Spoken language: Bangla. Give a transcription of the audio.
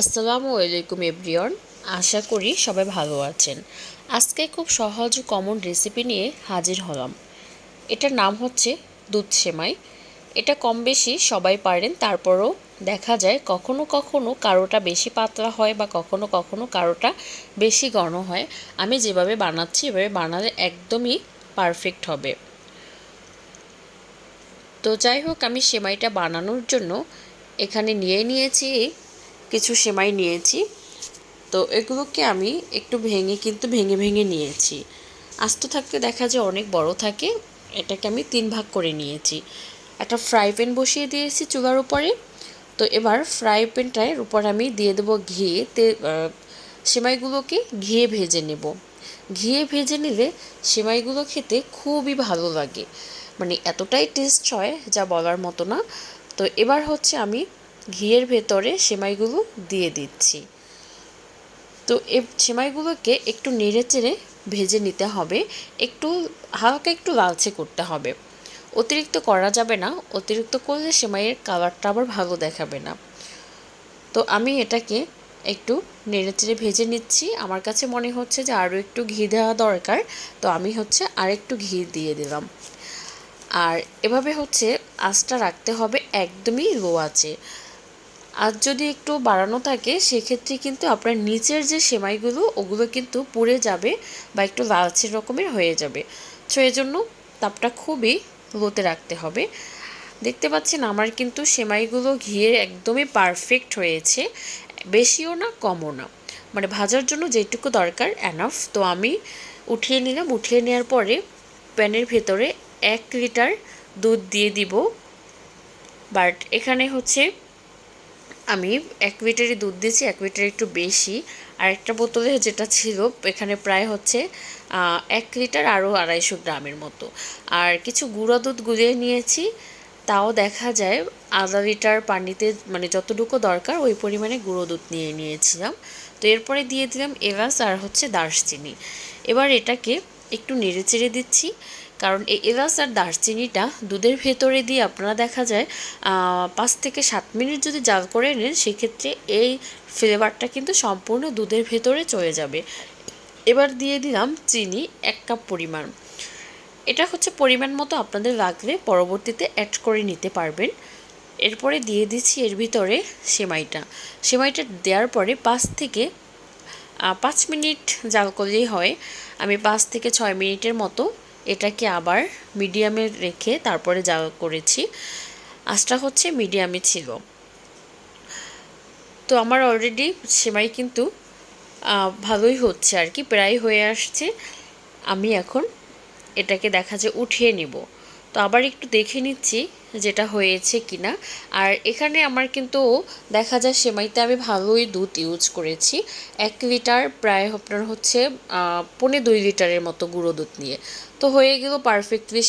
আসসালামু আলাইকুম, এভরিওয়ান। আশা করি সবাই ভালো আছেন। আজকে খুব সহজ ও কমন রেসিপি নিয়ে হাজির হলাম। এটার নাম হচ্ছে দুধ সেমাই। এটা কম বেশি সবাই পারেন, তারপরও দেখা যায় কখনো কখনো কারোটা বেশি পাতলা হয় বা কখনো কখনো কারোটা বেশি ঘন হয়। আমি যেভাবে বানাচ্ছি, এভাবে বানালে একদমই পারফেক্ট হবে। তো যাই হোক, আমি সেমাইটা বানানোর জন্য এখানে নিয়ে নিয়েছি কিছু সেমাই নিয়েছি। তো এগুলোকে আমি একটু ভেঙে কিন্তু ভেঙে ভেঙে নিয়েছি। আস্ত থাকতে দেখা যায় অনেক বড় থাকে, এটাকে আমি তিন ভাগ করে নিয়েছি। একটা ফ্রাই প্যান বসিয়ে দিয়েছি চুলার উপরে। তো এবার ফ্রাই প্যানটার উপর আমি দিয়ে দেবো ঘি, তে সেমাইগুলোকে ঘিয়ে ভেজে নেব। ঘিয়ে ভেজে নিলে সেমাইগুলো খেতে খুবই ভালো লাগে। মানে এতটাই টেস্ট হয় যা বলার মতো না। তো এবার হচ্ছে আমি ঘিয়ের ভেতরে সেমাইগুলো দিয়ে দিচ্ছি। তো এ সেমাইগুলোকে একটু নেড়ে চেড়ে ভেজে নিতে হবে। একটু, হালকা একটু লালচে করতে হবে। অতিরিক্ত করা যাবে না। অতিরিক্ত করলে সেমাইয়ের কালারটা আবার ভালো দেখাবে না। তো আমি এটাকে একটু নেড়ে চেড়ে ভেজে নিচ্ছি। আমার কাছে মনে হচ্ছে যে আরও একটু ঘি দেওয়া দরকার। তো আমি হচ্ছে আর একটু ঘি দিয়ে দিলাম। আর এভাবে হচ্ছে আঁচটা রাখতে হবে একদমই লো আছে আর যদি একটু বাড়ানো থাকে, সেক্ষেত্রে কিন্তু আপনার নিচের যে সেমাইগুলো, ওগুলো কিন্তু পুড়ে যাবে বা একটু লালচে রকমের হয়ে যাবে। তো এই জন্য তাপটা খুবই লোতে রাখতে হবে। দেখতে পাচ্ছেন আমার কিন্তু সেমাইগুলো ঘিয়ে একদমই পারফেক্ট হয়েছে। বেশিও না, কমও না। মানে ভাজার জন্য যেটুকু দরকার অ্যানাফ তো আমি উঠিয়ে নিলাম। উঠিয়ে নেওয়ার পরে প্যানের ভেতরে এক লিটার দুধ দিয়ে দিব। বাট এখানে হচ্ছে আমি এক লিটারই দুধ দিয়েছি, এক লিটার একটু বেশি। আর একটা বোতলে যেটা ছিল, এখানে প্রায় হচ্ছে এক লিটার আরও আড়াইশো গ্রামের মতো। আর কিছু গুঁড়ো দুধ গুলিয়ে নিয়েছি, তাও দেখা যায় আধা লিটার পানিতে মানে যতটুকু দরকার ওই পরিমাণে গুঁড়ো দুধ নিয়ে নিয়েছিলাম। তো এরপরে দিয়ে দিলাম এলাচ আর হচ্ছে দারচিনি। এবার এটাকে একটু নেড়ে চেড়ে দিচ্ছি। কারণ এই এলাচ আর দারচিনিটা দুধের ভেতরে দিয়ে আপনারা দেখা যায় পাঁচ থেকে সাত মিনিট যদি জাল করে নেন, সেক্ষেত্রে এই ফ্লেভারটা কিন্তু সম্পূর্ণ দুধের ভেতরে চলে যাবে। এবার দিয়ে দিলাম চিনি এক কাপ পরিমাণ। এটা হচ্ছে পরিমাণ মতো আপনাদের লাগলে পরবর্তীতে অ্যাড করে নিতে পারবেন। এরপরে দিয়ে দিচ্ছি এর ভিতরে সেমাইটা। সেমাইটা দেওয়ার পরে পাঁচ থেকে পাঁচ মিনিট জাল করলেই হয়। আমি পাঁচ থেকে ছয় মিনিটের মতো এটাকে আবার মিডিয়ামে রেখে তারপরে যা করেছি, আঁচটা হচ্ছে মিডিয়ামে ছিল। তো আমার অলরেডি সেমাই কিন্তু ভালোই হচ্ছে আর কি, প্রায় হয়ে আসছে। আমি এখন এটাকে দেখা যায় উঠিয়ে নিব। তো আবার একটু দেখে নিচ্ছি যেটা হয়েছে কিনা। আর এখানে আমার কিন্তু দেখা যায় সেমাইতে আমি ভালোই দুধ ইউজ করেছি। এক লিটার প্রায় আপনার হচ্ছে পনে দুই লিটারের মতো গুঁড়ো দুধ নিয়ে। তো হয়ে গেল পারফেক্টলি